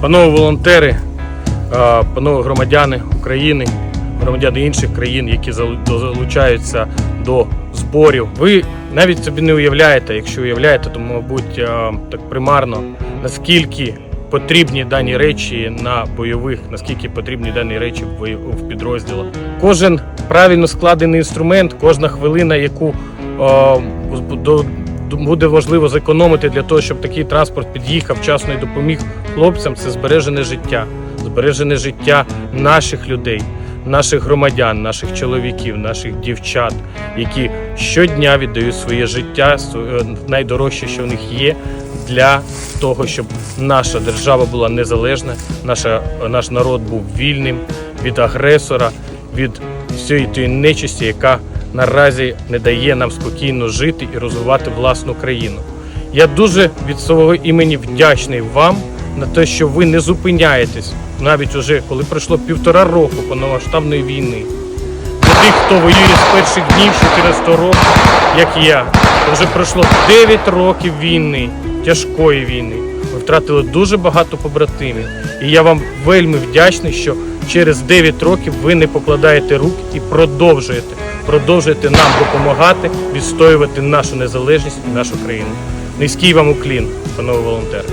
Панове волонтери, панове громадяни України, громадяни інших країн, які залучаються до зборів. Ви навіть собі не уявляєте, якщо уявляєте, то мабуть так примарно, наскільки потрібні дані речі на бойових, наскільки потрібні дані речі в підрозділах. Кожен правильно складений інструмент, кожна хвилина, яку до- буде важливо зекономити для того, щоб такий транспорт під'їхав вчасно і допоміг хлопцям, це збережене життя, збережене життя наших людей, наших громадян, наших чоловіків, наших дівчат, які щодня віддають своє життя, е, найдорожче, що в них є, для того, щоб наша держава була незалежна, наша, наш народ був вільним від агресора, від всієї тієї нечисті, яка наразі не дає нам спокійно жити і розвивати власну країну. Я дуже від свого імені вдячний вам на те, що ви не зупиняєтесь, навіть уже коли пройшло півтора року повномасштабної війни. Для тих, хто воює з перших днів 14 року, як я, то вже пройшло 9 років війни, тяжкої війни. Ви втратили дуже багато побратимів. І я вам вельми вдячний, що через 9 років ви не покладаєте рук і продовжуєте. Продовжуєте нам допомагати відстоювати нашу незалежність і нашу країну. Низький вам уклін, панове волонтери.